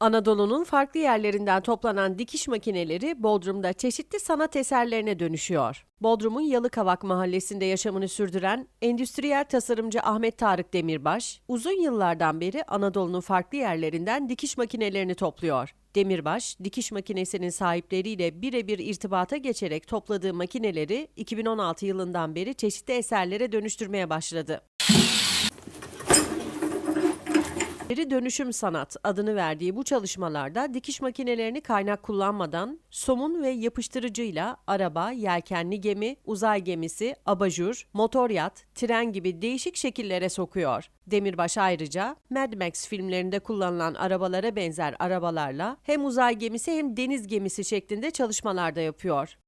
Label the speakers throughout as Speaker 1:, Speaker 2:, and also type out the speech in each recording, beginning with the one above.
Speaker 1: Anadolu'nun farklı yerlerinden toplanan dikiş makineleri Bodrum'da çeşitli sanat eserlerine dönüşüyor. Bodrum'un Yalıkavak mahallesinde yaşamını sürdüren endüstriyel tasarımcı Ahmet Tarık Demirbaş, uzun yıllardan beri Anadolu'nun farklı yerlerinden dikiş makinelerini topluyor. Demirbaş, dikiş makinesinin sahipleriyle birebir irtibata geçerek topladığı makineleri 2016 yılından beri çeşitli eserlere dönüştürmeye başladı. Geri dönüşüm sanat adını verdiği bu çalışmalarda dikiş makinelerini kaynak kullanmadan somun ve yapıştırıcıyla araba, yelkenli gemi, uzay gemisi, abajur, motor yat, tren gibi değişik şekillere sokuyor. Demirbaş ayrıca Mad Max filmlerinde kullanılan arabalara benzer arabalarla hem uzay gemisi hem deniz gemisi şeklinde çalışmalarda yapıyor.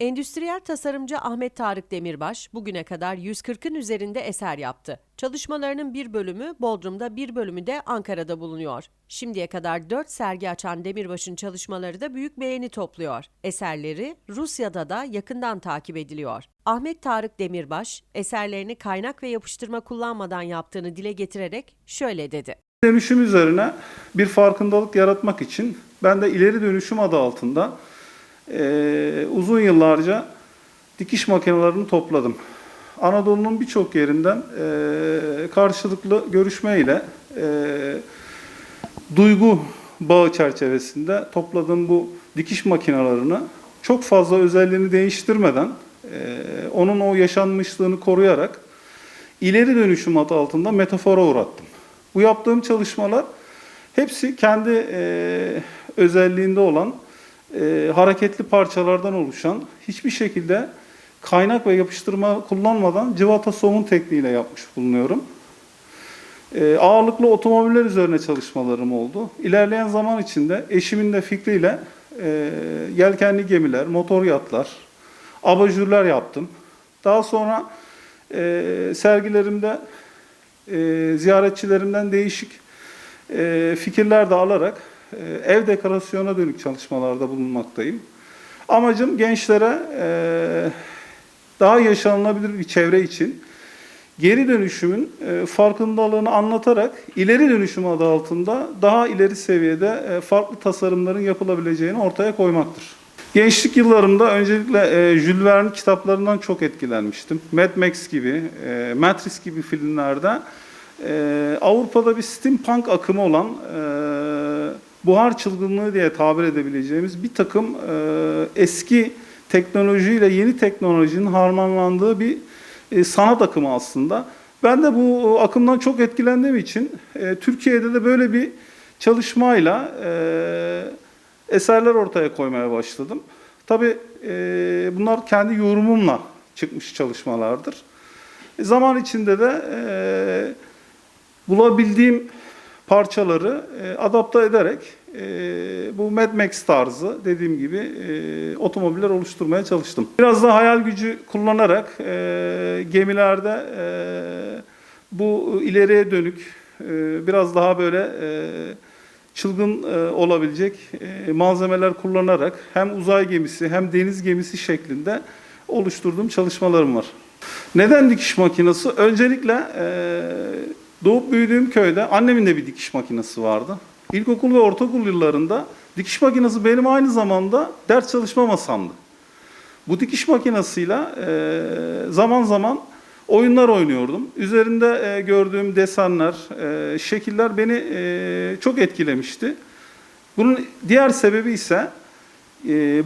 Speaker 1: Endüstriyel tasarımcı Ahmet Tarık Demirbaş bugüne kadar 140'ın üzerinde eser yaptı. Çalışmalarının bir bölümü Bodrum'da, bir bölümü de Ankara'da bulunuyor. Şimdiye kadar 4 sergi açan Demirbaş'ın çalışmaları da büyük beğeni topluyor. Eserleri Rusya'da da yakından takip ediliyor. Ahmet Tarık Demirbaş, eserlerini kaynak ve yapıştırma kullanmadan yaptığını dile getirerek şöyle dedi.
Speaker 2: Dönüşüm üzerine bir farkındalık yaratmak için ben de ileri dönüşüm adı altında eee, uzun yıllarca dikiş makinelerini topladım. Anadolu'nun birçok yerinden eee, karşılıklı görüşmeyle eee, duygu bağı çerçevesinde topladığım bu dikiş makinalarını çok fazla özelliğini değiştirmeden eee, onun o yaşanmışlığını koruyarak ileri dönüşüm adı altında metafora uğrattım. Bu yaptığım çalışmalar hepsi kendi e, özelliğinde olan e, hareketli parçalardan oluşan hiçbir şekilde kaynak ve yapıştırma kullanmadan cıvata somun tekniğiyle yapmış bulunuyorum. E, ağırlıklı otomobiller üzerine çalışmalarım oldu. İlerleyen zaman içinde eşimin de fikriyle e, yelkenli gemiler, motor yatlar, abajurlar yaptım. Daha sonra e, sergilerimde e, ziyaretçilerimden değişik e, fikirler de alarak ev dekorasyona dönük çalışmalarda bulunmaktayım. Amacım gençlere e, daha yaşanılabilir bir çevre için geri dönüşümün e, farkındalığını anlatarak ileri dönüşüm adı altında daha ileri seviyede e, farklı tasarımların yapılabileceğini ortaya koymaktır. Gençlik yıllarımda öncelikle e, Jules Verne kitaplarından çok etkilenmiştim. Mad Max gibi, e, Matrix gibi filmlerde e, Avrupa'da bir steampunk akımı olan e, buhar çılgınlığı diye tabir edebileceğimiz bir takım e, eski teknolojiyle yeni teknolojinin harmanlandığı bir e, sanat akımı aslında. Ben de bu akımdan çok etkilendiğim için e, Türkiye'de de böyle bir çalışmayla e, eserler ortaya koymaya başladım. Tabii e, bunlar kendi yorumumla çıkmış çalışmalardır. E, zaman içinde de e, bulabildiğim parçaları e, adapte ederek e, bu Mad Max tarzı dediğim gibi e, otomobiller oluşturmaya çalıştım. Biraz da hayal gücü kullanarak e, gemilerde e, bu ileriye dönük e, biraz daha böyle e, çılgın e, olabilecek e, malzemeler kullanarak hem uzay gemisi hem deniz gemisi şeklinde oluşturduğum çalışmalarım var. Neden dikiş makinesi? Öncelikle e, doğup büyüdüğüm köyde annemin de bir dikiş makinesi vardı. İlkokul ve ortaokul yıllarında dikiş makinesi benim aynı zamanda ders çalışma masamdı. Bu dikiş makinesiyle zaman zaman oyunlar oynuyordum. Üzerinde gördüğüm desenler, şekiller beni çok etkilemişti. Bunun diğer sebebi ise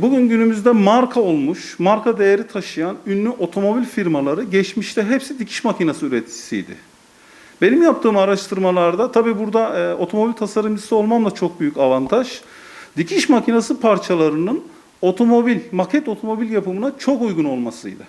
Speaker 2: bugün günümüzde marka olmuş, marka değeri taşıyan ünlü otomobil firmaları geçmişte hepsi dikiş makinesi üreticisiydi. Benim yaptığım araştırmalarda tabii burada e, otomobil tasarımcısı olmam da çok büyük avantaj. Dikiş makinesi parçalarının otomobil, maket otomobil yapımına çok uygun olmasıydı.